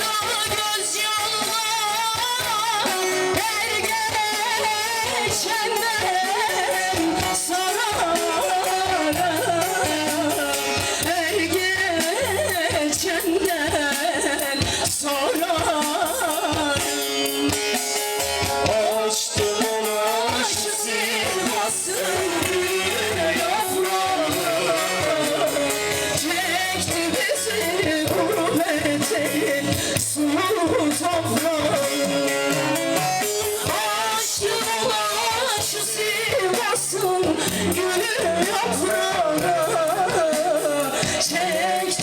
Don't toprağı çek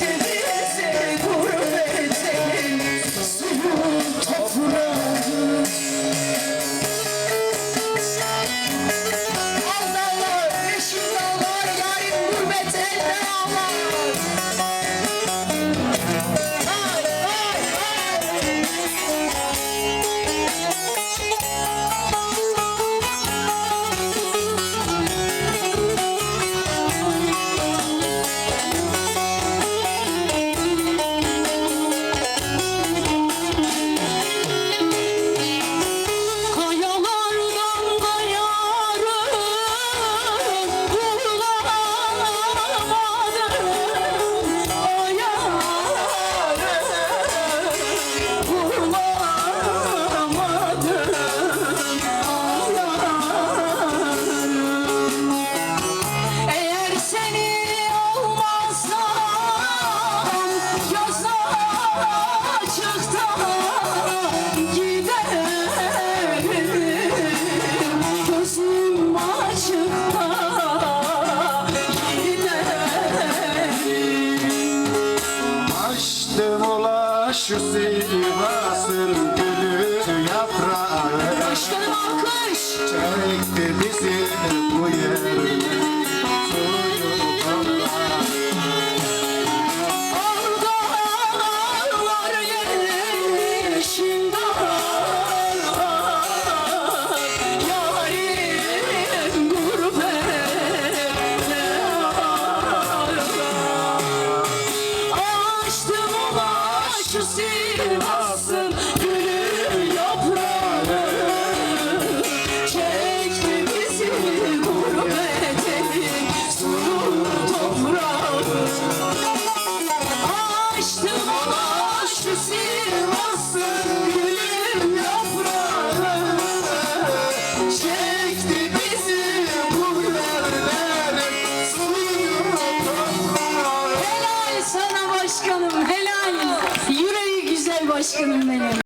şu Sivas'ın gülü yaprağı. Başkanım alkış. Çekti bizi bu yerine. Aldalar yerleşir ulaşı Sivas'ın başkanım benim